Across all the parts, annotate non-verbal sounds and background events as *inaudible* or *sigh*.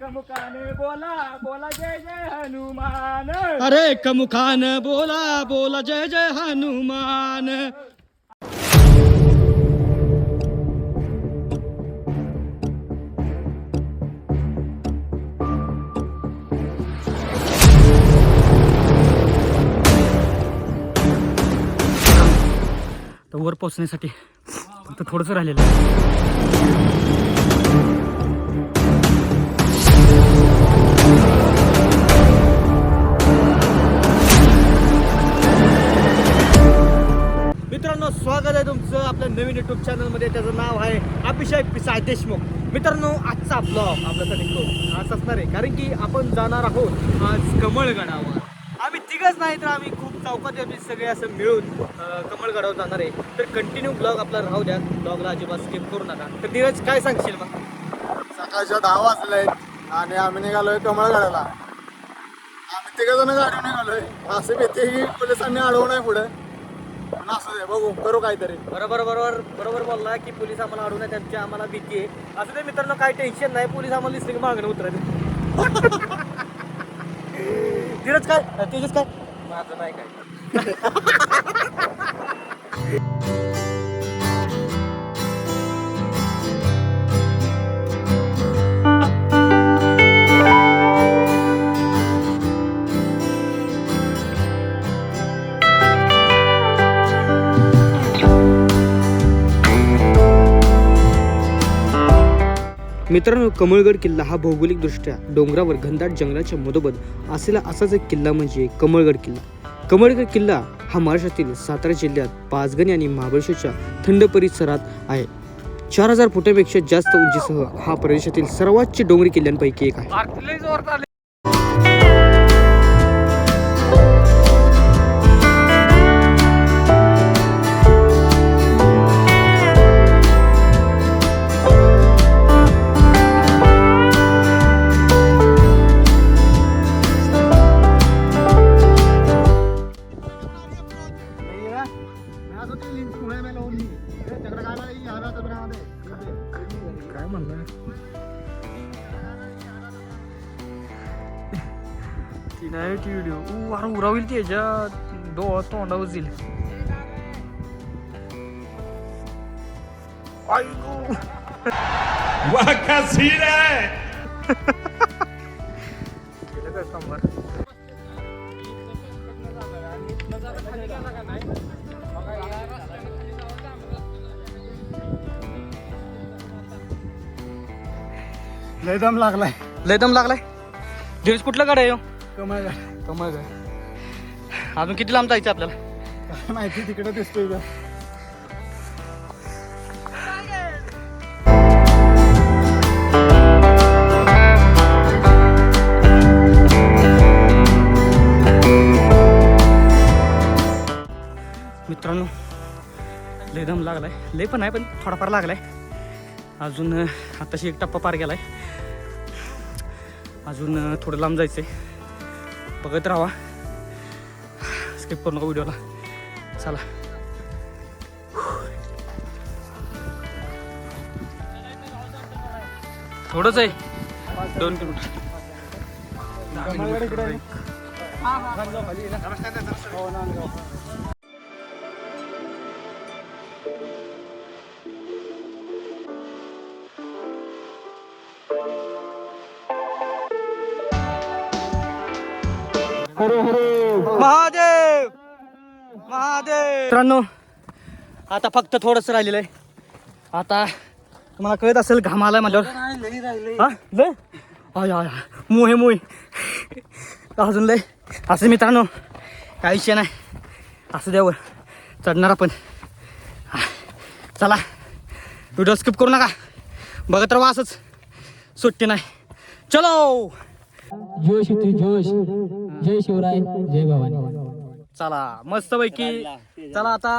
कमुकाने बोला बोला जय जय हनुमान. अरे कमुखान बोला बोला जय जय हनुमान. तर वर पोचण्यासाठी फक्त थोडंसं राहिलेलं अभिषेक पिसाय देशमुख. मित्रांनो आजचा ब्लॉग आपल्यासाठी खूप आज असणार आहे. कारण की आपण जाणार आहोत आज कमळगडावर. आम्ही तिघच नाही तर आम्ही खूप चौकात आम्ही सगळे असं मिळून कमळगडावर जाणार आहे. तर कंटिन्यू ब्लॉग आपला राहू द्या. ब्लॉगला अजिबात स्किप करू नका. तर धीरज काय सांगशील मग? सकाळच्या दहा वाजले आणि आम्ही निघालोय कमळगडाला. आम्ही तिघ जण गाडी निघालोय. असे भीती की पोलिसांनी अडवू नये पुढे. पण असं बघू करू काहीतरी. बरोबर बरोबर बरोबर बोलला की पोलीस आम्हाला अडवण्यात त्यांची आम्हाला भीती आहे. असं ते मित्रांनो काही टेन्शन नाही पोलीस आम्हाला दिसले की मागणं उतरायचं *laughs* धीरज काय? तेजस काय? माझं नाही काय. *laughs* मित्रांनो कमळगड किल्ला हा भौगोलिकदृष्ट्या डोंगरावर घनदाट जंगलाच्या मधोमध असलेला असाच एक किल्ला म्हणजे कमळगड किल्ला. कमळगड किल्ला हा महाराष्ट्रातील सातारा जिल्ह्यात पाचगणी आणि महाबळेश्वरच्या थंड परिसरात आहे. चार हजार फुटापेक्षा जास्त उंचीसह हा प्रदेशातील सर्वात डोंगरी किल्ल्यांपैकी एक आहे. ती व्हिडिओ ऊ अरे उरावील ती ह्याच्या डो तोंडावर जाईल आईगो. वाह क्या सीन है गेलं का सांबार? लय दम लागलाय. लय दम लागलाय. धीरज कुठलं गाड कमळ अजून किती लांब जायचं आपल्याला? काय माहिती तिकडे दिसतोय का मित्रांनो लय दम लागलाय. लय पण आहे पण थोडाफार लागलाय. अजून अं, आताशी एक टप्पा पार गेलाय. अजून अं, थोडं लांब जायचंय. बघत राहा स्किप करू नका व्हिडिओला चला. थोडंच आहे. दोन किलोमीटर. मित्रांनो आता फक्त थोडंसं राहिलेलं आहे. आता तुम्हाला कळत असेल घाम आलाय माझ्यावर. हा लय? आय आय मोहे मोहे. अजून लय? असं मित्रांनो काय विषय नाही. असं द्यावर चढणार आपण. चला. व्हिडिओ स्किप करू नका. बघत राहा असंच. सुट्टी नाही. चलो! जोश जोश. जय शिवराय जय भवानी. चला मस्त पैकी चला आता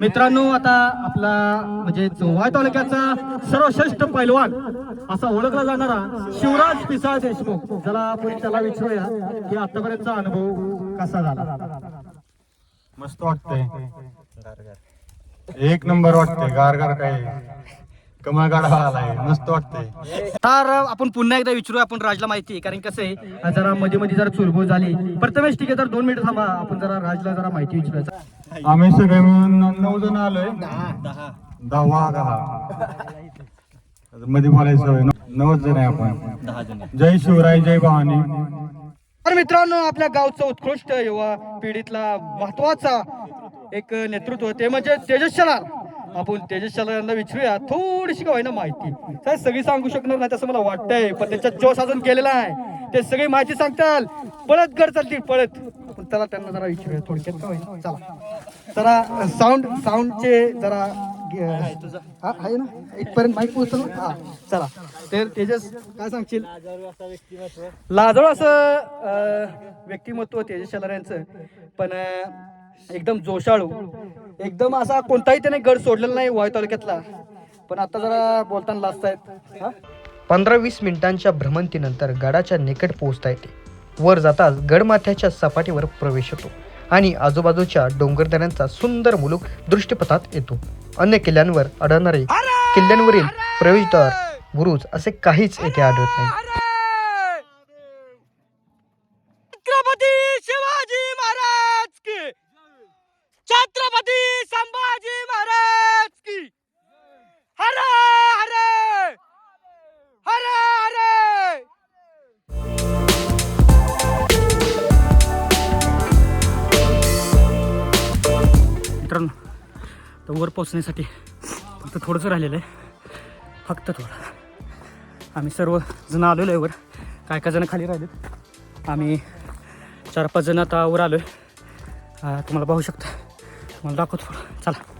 मित्रांनो आता आपला म्हणजे चोवाय तालुक्याचा सर्वश्रेष्ठ पैलवान असा ओळखला जाणारा शिवराज पिसाळ देशमुख. ज्याला आपण त्याला विचारूया की आतापर्यंतचा अनुभव कसा झाला? मस्त वाटतंय. एक नंबर वाटतंय गार गार काय कमळ गाडा आलाय मस्त वाटतंय. तर आपण पुन्हा एकदा विचारू आपण राजला माहिती आहे कारण कसं आहे जरा मध्ये मध्ये जरा चुरबुर झाली. प्रथमेश ठीक आहे तर दोन मिनिट थांबा आपण जरा राजला जरा माहिती विचारायचं आम्ही सगळे मिळून नऊ जण आलोय. दहा दहा. मध्ये बोलायचं. नऊच जण आहे आपण. जय शिवराय जय भवानी. तर मित्रांनो आपल्या गावचा उत्कृष्ट युवा पिढीतला महत्त्वाचा एक नेतृत्व ते म्हणजे तेजस शलार आपण तेजस शलार यांना विचारूया. थोडीशी का होईना माहिती. काय सगळी सांगू शकणार नाही तसं मला वाटतंय पण त्यांचा जोश अजून केलेला आहे ते सगळी माहिती सांगताल. पळत घर चालतील पळत. पण चला त्यांना जरा विचारूया थोडक्यात का चला. जरा साऊंड साऊंडचे जरा हा, आहे ना? इथपर्यंत माहिती पोहोचल ना? हा चला. तर तेजस काय सांगशील? लाजळ असं व्यक्तिमत्व तेजस शेलार यांचं. पण एकदम जोशाळू. एकदम असा कोणताही त्याने गड सोडलेला नाही वाय तालुक्यातला. पण आता जरा बोलताना लाजत आहेत. पंधरा वीस मिनिटांच्या भ्रमंतीनंतर गडाच्या निकट पोहोचता येते. वर जाताच गडमाथ्याच्या सपाटीवर प्रवेश होतो आणि आजूबाजूच्या डोंगरदऱ्यांचा सुंदर मुलूक दृष्टीपथात येतो. अन्य किल्ल्यांवर आढळणारे किल्ल्यांवरील प्रवेशद्वार बुरुज असे काहीच येथे आढळत नाही. मित्रांनो तर वर पोचण्यासाठी फक्त थोडंसं राहिलेलं आहे. फक्त थोडं. आम्ही सर्व जण आलेलो आहे वर. काय काय जण खाली राहिलेत? आम्ही चार पाच जण आता वर आलो आहे तुम्हाला पाहू शकता. तुम्हाला दाखवतो थोडं चला.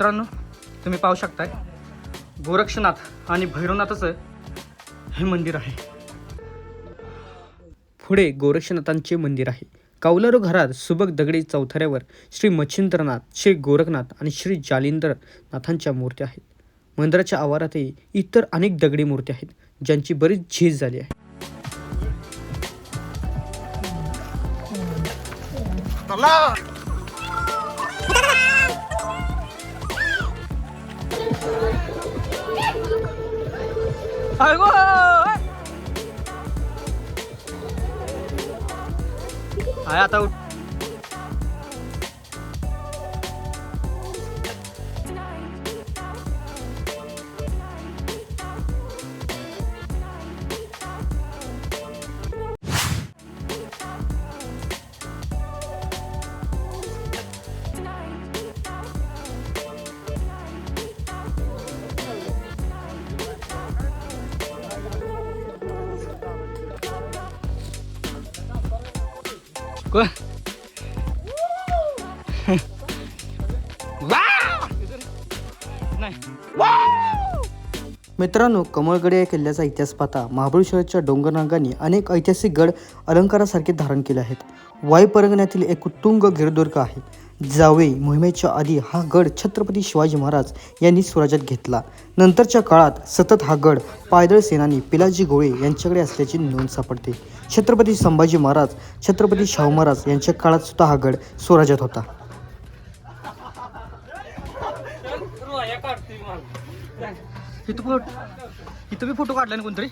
मित्रांनो तुम्ही पाहू शकताय गोरक्षनाथ आणि भैरवनाथाचं हे मंदिर आहे. पुढे गोरक्षनाथांचे मंदिर आहे. कौलारू घरात सुबक दगडी चौथऱ्यावर श्री मच्छिंद्रनाथ श्री गोरखनाथ आणि श्री जालिंद्रनाथांच्या मूर्त्या आहेत. मंदिराच्या आवारातही इतर अनेक दगडी मूर्ती आहेत ज्यांची बरीच झीज झाली आहे. अगो आहे आता उठ कोण नाही मित्रांनो कमळगड या किल्ल्याचा इतिहास पाहता महाबळेश्वरच्या डोंगररांगांनी अनेक ऐतिहासिक गड अलंकारासारखे धारण केले आहेत. वायू परगण्यातील एक उत्तुंग गिरदुर्ग आहे. जावे मोहिमेच्या आधी हा गड छत्रपती शिवाजी महाराज यांनी स्वराज्यात घेतला. नंतरच्या काळात सतत हा गड पायदळ सेनानी पिलाजी गोळे यांच्याकडे असल्याची नोंद सापडते. छत्रपती संभाजी महाराज छत्रपती शाहू महाराज यांच्या काळात सुद्धा हा गड स्वराज्यात होता. इथं इथं फोटो काढला ना कोणतरी?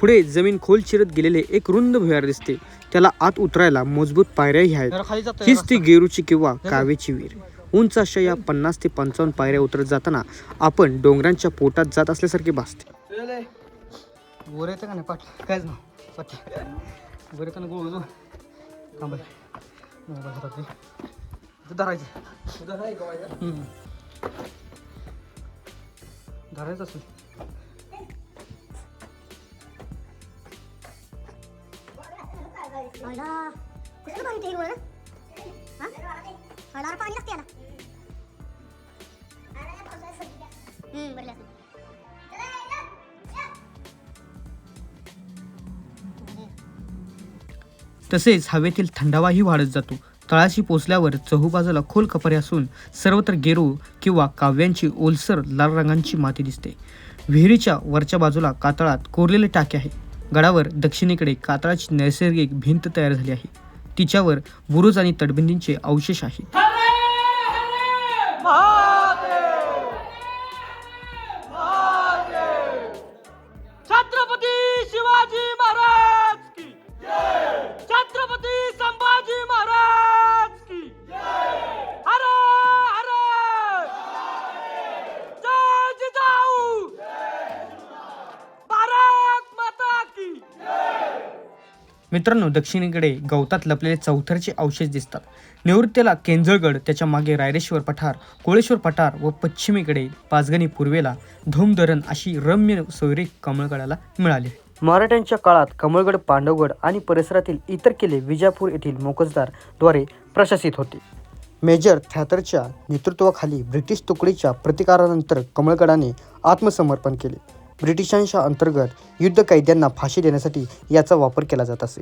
पुढे जमीन खोल चिरत गेलेले एक रुंद भुयार दिसते. त्याला आत उतरायला मजबूत पायऱ्याही आहेत. हीच ती गेरूची किंवा कावेची विहीर. उंच अशा या पन्नास ते पंचावन्न पायऱ्या उतरत जाताना आपण डोंगरांच्या पोटात जात असल्यासारखे भासते. येतं का आयला कुठलं पाणी ते गोळ ना पाणी लागते याला हम्म बरं तसेच हवेतील थंडावाही वाढत जातो. तळाशी पोचल्यावर चहूबाजूला खोल कपरे असून सर्वत्र गेरू किंवा काव्यांची ओलसर लाल रंगांची माती दिसते. विहिरीच्या वरच्या बाजूला कातळात कोरलेले टाके आहे गडावर दक्षिणेकडे कातळाची नैसर्गिक भिंत तयार झाली आहे. तिच्यावर बुरुज आणि तटबंदींचे अवशेष आहेत. मित्रांनो दक्षिणेकडे गवतात लपलेले चौथरचे अवशेष दिसतात. निवृत्तीला केंजळगड त्याच्यामागे रायरेश्वर पठार कोळेश्वर पठार व पश्चिमेकडे पाचगणी पूर्वेला धूमधरण अशी रम्य सोयरे कमळगडाला मिळाली. मराठ्यांच्या काळात कमळगड पांडवगड आणि परिसरातील इतर किल्ले विजापूर येथील मोकजदारद्वारे प्रशासित होते. मेजर थॅथरच्या नेतृत्वाखाली ब्रिटिश तुकडीच्या प्रतिकारानंतर कमळगडाने आत्मसमर्पण केले. ब्रिटिशांच्या अंतर्गत युद्ध कैद्यांना फाशी देण्यासाठी याचा वापर केला जात असे.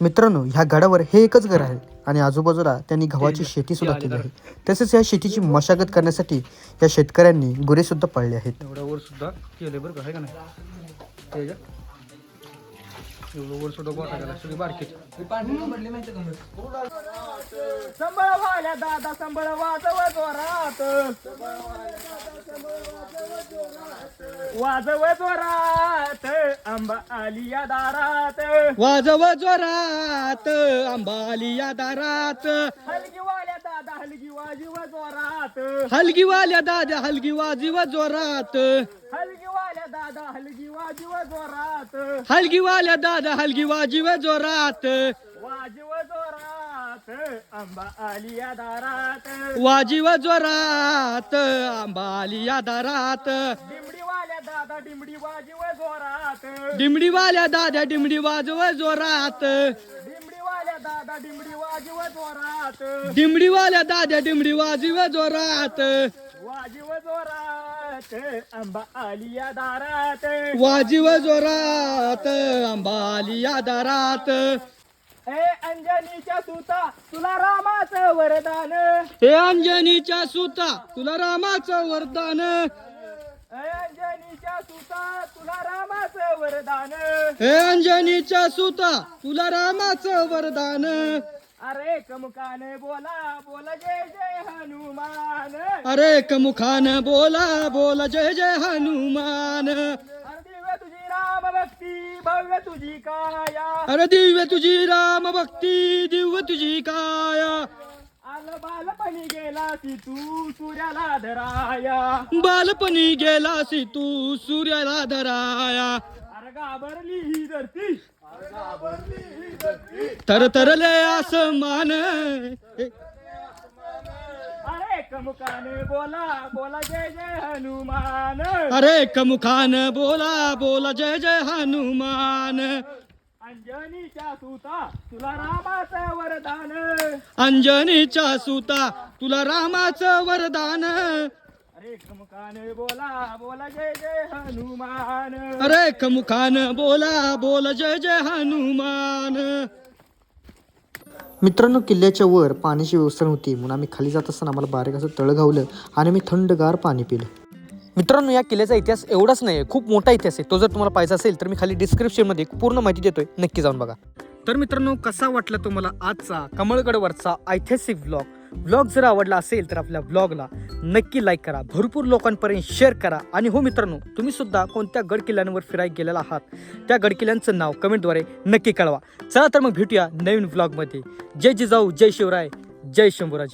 मित्रांनो ह्या गडावर हे एकच घर आहे आणि आजूबाजूला त्यांनी गव्हाची शेती सुद्धा केली आहे. तसेच या शेतीची मशागत करण्यासाठी या शेतकऱ्यांनी गुरे सुद्धा पाळले आहेत एवढा सुद्धा गोटा गेला सगळी बारकीच संबळ वाल्या दादा संबळ वाजव जोरात वाजव जोरात. आंबा आली या दारात वाजव जोरात अंबाली या दारात हलगी वाल्या दादा हलगी वाजीव जोरात. हलगी वाल्या दादा हलगी वाजीव जोरात. हलगी दादा हलगी वाजीव जोरात. हलगी वाल्या दादा हलगी वाजीव जोरात. वाजीव जोरात. आंबा आली या दारात. वाजीव जोरात. या दारात. डिमडी वाल्या दादा डिमडी वाजीव जोरात. डिमडी वाल्या दादा डिमडी वाजव जोरात. डिमडी वाल्या दादा डिमडी वाजीव जोरात. डिमडी वाल्या दादा डिमडी वाजीव जोरात. वाजीव जोरात आंबा आली या दारात. वाजीव जोरात अंबाली या दारात. ए अंजनीच्या सुता तुला रामाचं वरदान. हे अंजनीच्या सुता तुला रामाचं वरदान. ए अंजनीच्या सुता तुला रामाचं वरदान. हे अंजनीच्या सुता तुला रामाचं वरदान. अरे कमुकान बोला बोला जय जय हनुमान. अरे कमुखान बोला बोला जय जय हनुमान. अरे दिव्य तुझी राम भक्ती भव्य तुझी काया. अरे दिव्य तुझी राम भक्ती दिव्य तुझी काया. आलं बालपणी गेला ती तू सूर्याला धराया. बालपणी गेलासी तू सूर्याला धराया. अरे घाबरली ही धरती. तर तरले आसमान. अरे कमुकान बोला बोला जय जय हनुमान. अरे कमुखान बोला बोला जय जय हनुमान. अंजनीच्या सुता तुला रामाचं वरदान. अंजनीच्या सुता तुला रामाचं वरदान. अरे कमुकान बोला बोला जय जय हनुमान. अरे कमुखान बोला बोला जय जय हनुमान. मित्रांनो किल्ल्याच्या वर पाण्याची व्यवस्था नव्हती. म्हणून आम्ही खाली जात असताना आम्हाला बारीक असं तळ घावलं आणि मी थंडगार पाणी पिलं. मित्रांनो या किल्ल्याचा इतिहास एवढाच नाही खूप मोठा इतिहास आहे. तो जर तुम्हाला पाहिजे असेल तर मी खाली डिस्क्रिप्शनमध्ये पूर्ण माहिती देतोय. नक्की जाऊन बघा. तर मित्रांनो कसा वाटला तुम्हाला आजचा कमळगडवरचा ऐतिहासिक व्लॉग ब्लॉग जर आवडला असेल तर आपल्या ब्लॉगला नक्की लाईक करा. भरपूर लोकांपर्यंत शेअर करा. आणि हो मित्रांनो तुम्ही सुद्धा कोणत्या गड किल्ल्यांवर फिरायला गेलेला आहात त्या गड किल्ल्यांचं नाव कमेंटद्वारे नक्की कळवा. चला तर मग भेटूया नवीन ब्लॉगमध्ये जय जिजाऊ जय शिवराय जय शंभूराज.